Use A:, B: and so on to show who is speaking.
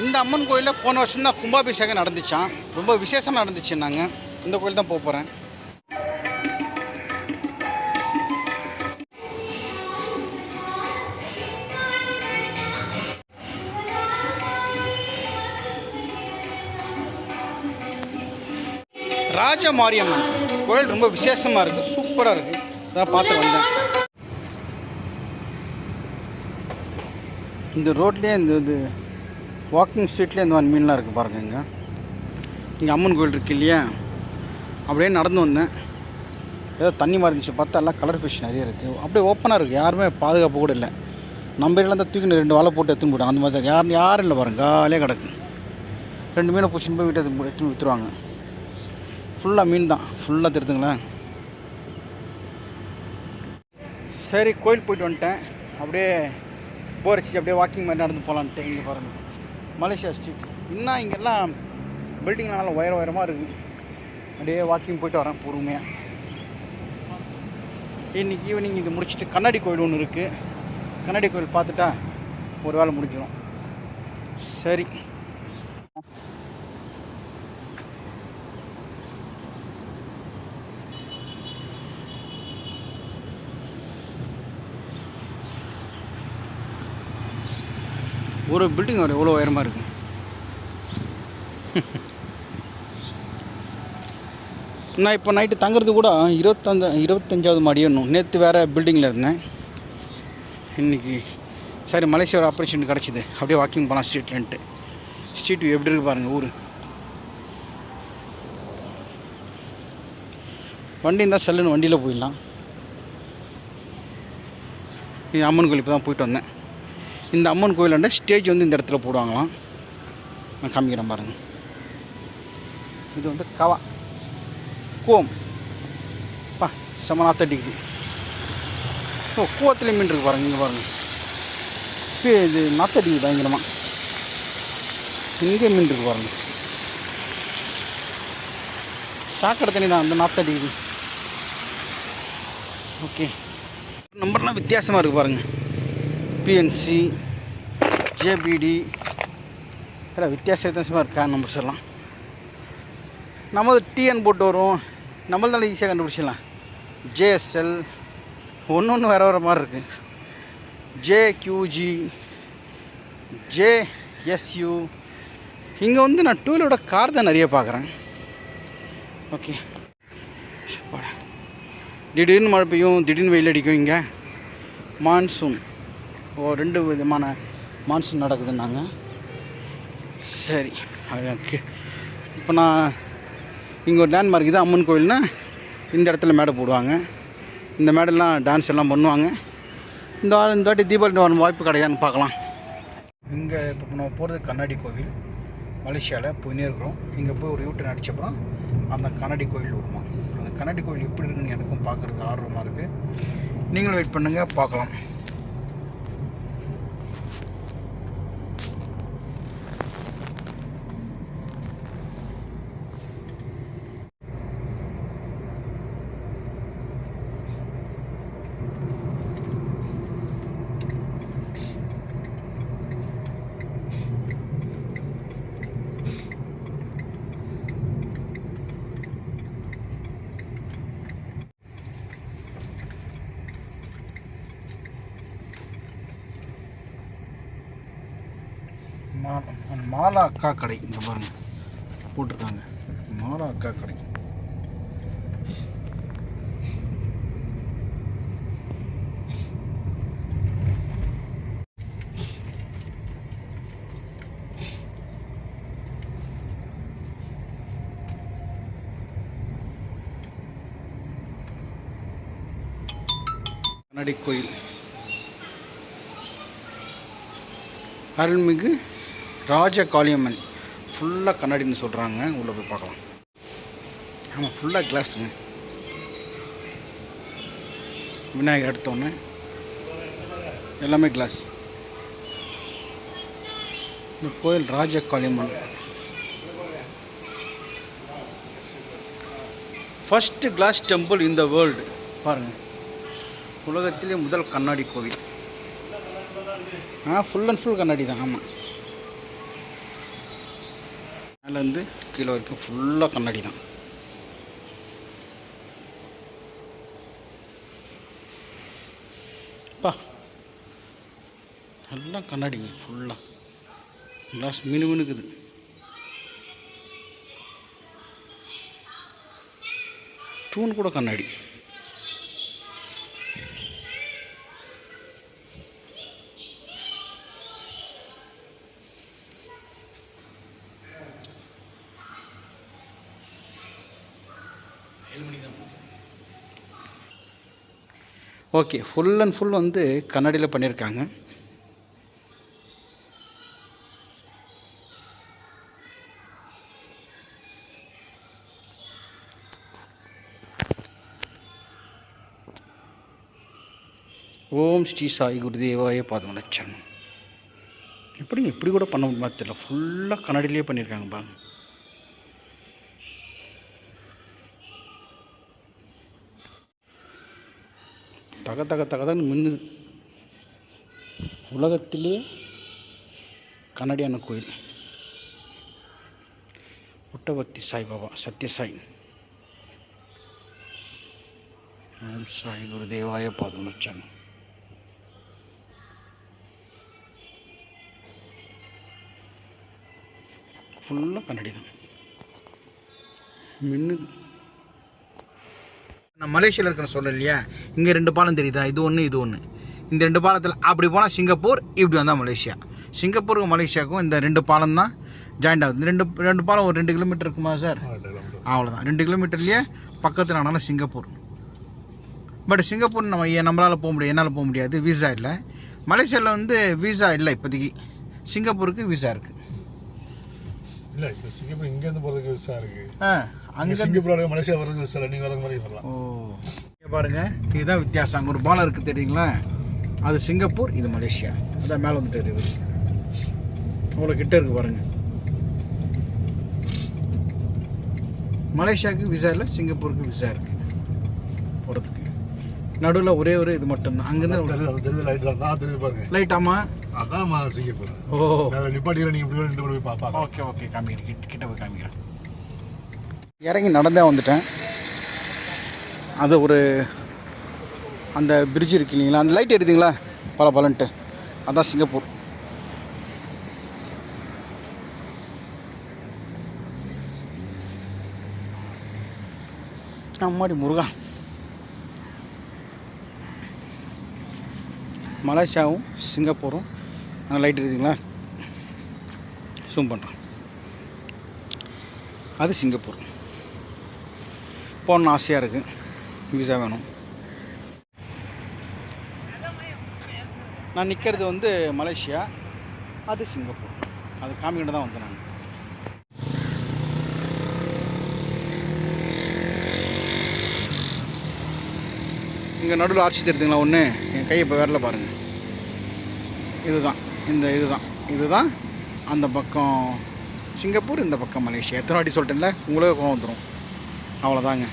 A: இந்த அம்மன் கோயிலில் போன வருஷம் தான் கும்பாபிஷேகம் நடந்துச்சான் ரொம்ப விசேஷமாக நடந்துச்சு நாங்கள் இந்த கோயில் தான் போக போகிறேன் ராஜ மாரியம்மன் கோயில் ரொம்ப விசேஷமாக இருக்குது சூப்பராக இருக்குது இதான் பார்த்து வந்தேன். இந்த ரோட்லேயே இந்த இது வாக்கிங் ஸ்ட்ரீட்லேயே இந்த மாதிரி மீன்லாம் இருக்குது பாருங்க இங்கே இங்கே அம்மன் கோயில் இருக்கு இல்லையா? அப்படியே நடந்து வந்தேன். ஏதோ தண்ணி மாதிரி இருந்துச்சு பார்த்தா எல்லாம் கலர் ஃபிஷ் நிறைய இருக்குது அப்படியே ஓப்பனாக இருக்குது யாருமே பாதுகாப்பு கூட இல்லை. நம்ம ஏரியாவில் தான் தூக்கி ரெண்டு வலை போட்டு எடுத்துன்னு போயிட்டாங்க. அந்த மாதிரி தான். யாரும் யாரும் இல்லை பாருங்க. காலே கிடக்கு. ரெண்டு மீனை பிடிச்சின்னு போய் வீட்டை எடுத்துன்னு எடுத்துன்னு விற்றுருவாங்க ஃபுல்லாக மீன் தான். ஃபுல்லாக திருத்துங்களேன் சரி கோயில் போயிட்டு வந்துட்டேன். அப்படியே போர் அடிச்சு அப்படியே வாக்கிங் மாதிரி நடந்து போகலான்ட்டு இங்கே பாருங்கள் மலேசியா ஸ்ட்ரீட் இன்னும் இங்கெல்லாம் பில்டிங்லாம் நல்லா உயர உயரமாக இருக்குது அப்படியே வாக்கிங் போயிட்டு வரேன் பொறுமையாக இன்னைக்கு ஈவினிங் இது முடிச்சுட்டு கண்ணாடி கோயில் ஒன்று இருக்குது கண்ணாடி கோயில் பார்த்துட்டா ஒரு வேலை முடிஞ்சிடும் சரி. ஒரு பில்டிங் ஒரு எவ்வளோ உயரமாக இருக்குது நான் இப்போ நைட்டு தங்குறது கூட இருபத்தஞ்ச இருபத்தஞ்சாவது மாடியணும் நேற்று வேறு பில்டிங்கில் இருந்தேன். இன்றைக்கி சரி மலேசியா ஒரு ஆப்பர்ச்சுனிட்டி கிடச்சிது. அப்படியே வாக்கிங் போகலாம் ஸ்ட்ரீட்லன்ட்டு ஸ்ட்ரீட் எப்படி இருக்கு பாருங்கள் ஊர். வண்டி இருந்தால் செல்லுன்னு வண்டியில் போயிடலாம். இது அம்மன் கோயில் இப்போ தான் போயிட்டு வந்தேன். இந்த அம்மன் கோயிலாண்ட ஸ்டேஜ் வந்து இந்த இடத்துல போடுவாங்களாம். நான் காமிக்கிறேன் பாருங்கள் இது வந்து கவா. கோம். பா செம டிகிரி ஓ கூவத்துலேயும் மீன் இருக்கு பாருங்கள் இங்கே பாருங்கள் இப்போ இது நாத்தடிக்குது பயங்கரமாக இங்கே மீன் இருக்கு பாருங்கள் சாக்கடை தண்ணி தான் அந்த நாத்தடிக்குது ஓகே. நம்பர்லாம் வித்தியாசமாக இருக்குது பாருங்கள் பிஎன்சி ஜேபிடி எல்லாம் வித்தியாச வித்தியாசமாக இருக்கா? நம்பர்ஸ் எல்லாம் நம்மளது டிஎன் போட்டு வரும் நம்மளால ஈஸியாக கண்டுபிடிச்சிடலாம். ஜேஎஸ்எல் ஒன்று ஒன்று வேறு வேறு மாதிரி இருக்குது ஜேக்யூஜி ஜேஎஸ்யூ இங்கே வந்து நான் டூ வீலரோட கார் தான் நிறைய பார்க்குறேன். ஓகே திடீர்னு மழை பெய்யும் திடீர்னு வெயில் அடிக்கும் இங்கே. மான்சூன் ஓ ரெண்டு விதமான மான்சூன் நடக்குதுன்னாங்க. சரி அது இப்போ நான் இங்கே ஒரு லேண்ட்மார்க் இது அம்மன் கோயில்னா இந்த இடத்துல மேடை போடுவாங்க. இந்த மேடெல்லாம் டான்ஸ் எல்லாம் பண்ணுவாங்க. இந்த வாரம் இந்த வாட்டி தீபாவளி வரும் வாய்ப்பு கிடையாதுன்னு பார்க்கலாம். இங்கே இப்போ நம்ம போகிறது கண்ணாடி கோவில். மலேசியாவில் போயினே இருக்கிறோம் இங்கே போய் ஒரு யூட்டன் அடித்தப்புறம் அந்த கண்ணாடி கோயில் விடுமா அந்த கண்ணாடி கோயில் எப்படி இருக்குன்னு எனக்கும் பார்க்குறது ஆர்வமாக இருக்குது நீங்களும் வெயிட் பண்ணுங்கள் பார்க்கலாம். மாலா அக்கா கடை இந்த பாருங்க. போட்டிருக்காங்க. மாலா அக்கா கடை. கண்ணாடி கோயில். அருள்மிகு ராஜ காளியம்மன் ஃபுல்லாக கண்ணாடின்னு சொல்கிறாங்க உள்ளே போய் பார்க்கலாம். ஆமாம் ஃபுல்லாக கிளாஸுங்க விநாயகர் எடுத்தோன்னே எல்லாமே கிளாஸ் இந்த கோயில் Raja Kaliamman first class temple in the world பாருங்கள் உலகத்திலே முதல் கண்ணாடி கோவில். ஆ ஃபுல் அண்ட் ஃபுல் கண்ணாடி தான். ஆமாம் மேலேருந்து கீழே வரைக்கும் ஃபுல்லாக கண்ணாடி தான். பா. எல்லாம் கண்ணாடிங்க ஃபுல்லாக கிளாஸ் மினு மினுக்குது. தூண் கூட கண்ணாடி. ஓகே ஃபுல் அண்ட் ஃபுல் வந்து கண்ணாடியில் பண்ணியிருக்காங்க ஓம் ஸ்ரீ சாய் குருதேவாய பாதமலட்சன் எப்படிங்க இப்படி கூட பண்ண முடியுமா தெரியல. ஃபுல்லாக கண்ணாடியிலே பண்ணியிருக்காங்க பாருங்க. தக தக தகதன்னு மின்னுது. உலகத்திலே கண்ணடியான கோயில். புட்டவர்த்தி சாய்பாபா சத்யசாய் ஓம் சாய் குருதேவாய பாதமலட்சன் ஃபுல்லாக கண்ணடி தான் மின்னுது. நான் மலேசியாவில் இருக்கேன்னு சொல்ல இல்லையா? இங்கே ரெண்டு பாலம் தெரியுதா? இது ஒன்று இது ஒன்று இந்த ரெண்டு பாலத்தில் அப்படி போனால் சிங்கப்பூர் இப்படி வந்தால் மலேசியா. சிங்கப்பூருக்கும் மலேசியாவுக்கும் இந்த ரெண்டு பாலம் தான் ஜாயிண்ட் ஆகுது. ரெண்டு ரெண்டு பாலம் ஒரு ரெண்டு கிலோமீட்டர் இருக்குமா சார்? அவ்வளோதான் ரெண்டு கிலோமீட்டர்லேயே பக்கத்தில் ஆனாலும் சிங்கப்பூர். பட் சிங்கப்பூர் நம்ம நம்மளால் போக முடியாது என்னால் போக முடியாது? விசா இல்லை. மலேசியாவில் வந்து விசா இல்லை இப்போதைக்கு. சிங்கப்பூருக்கு விசா இருக்குது
B: இல்ல இப்போ சிங்கப்பூர் இங்க இருந்து போறதுக்கு விசா இருக்கு.
A: ஆ
B: அங்க
A: அங்கே
B: சிங்கப்பூர் மலேசியா வர்றதுக்கு விசா இல்லை நீங்க வரது மாதிரி வரலாம்.
A: ஓ. இங்க பாருங்க இதுதான் வித்தியாசம். அங்கே ஒரு பாலம் இருக்குது தெரியுங்களா? அது சிங்கப்பூர் இது மலேசியா. அதான் மேலே வந்துட்டு இருக்குது. அவ்வளோ கிட்ட இருக்கு பாருங்க. மலேசியாவுக்கு விசா இல்லை சிங்கப்பூருக்கு விசா இருக்கு. போகிறதுக்கு நடுவில் ஒரே ஒரு இது மட்டும்தான். அங்கேருந்து
B: தெரியுது லைட் தான். தான் தெரியுது பாருங்க.
A: லைட் ஆமாம்
B: அதான் சிங்கப்பூர்
A: ஓ.
B: வேற நிப்பாட்டிக்கிற நீங்க இப்படி ரெண்டு போய் பாப்பா.
A: ஓகே ஓகே காமிக்கிறேன். கிட்ட கிட்ட போய் காமிக்கிறேன். இறங்கி நடந்தே வந்துட்டேன். அது ஒரு அந்த பிரிட்ஜ் இருக்கு இல்லைங்களா? அந்த லைட் எடுத்தீங்களா? பல பலன்ட்டு. அதான் சிங்கப்பூர். அம்மாடி முருகா. மலேசியாவும் சிங்கப்பூரும். நாங்கள் லைட் இருக்குதுங்களா? ஜூம் பண்ணுறேன் அது சிங்கப்பூர். போகணுன்னு ஆசையாக இருக்குது விசா வேணும். நான் நிற்கிறது வந்து மலேசியா. அது சிங்கப்பூர். அது காமிக்கிட்டு தான் வந்தேன் நான். இங்கே நடுவில் ஆட்சி தெரியுதுங்களா ஒன்று கை கையை இப்போ விரல பாருங்கள் இதுதான். இந்த இதுதான். இதுதான் அந்த பக்கம் சிங்கப்பூர் இந்த பக்கம் மலேசியா. எத்தனை வாட்டி சொல்லிட்டேன்ல? உங்களே கோவம் வந்துடும் அவ்வளோதாங்க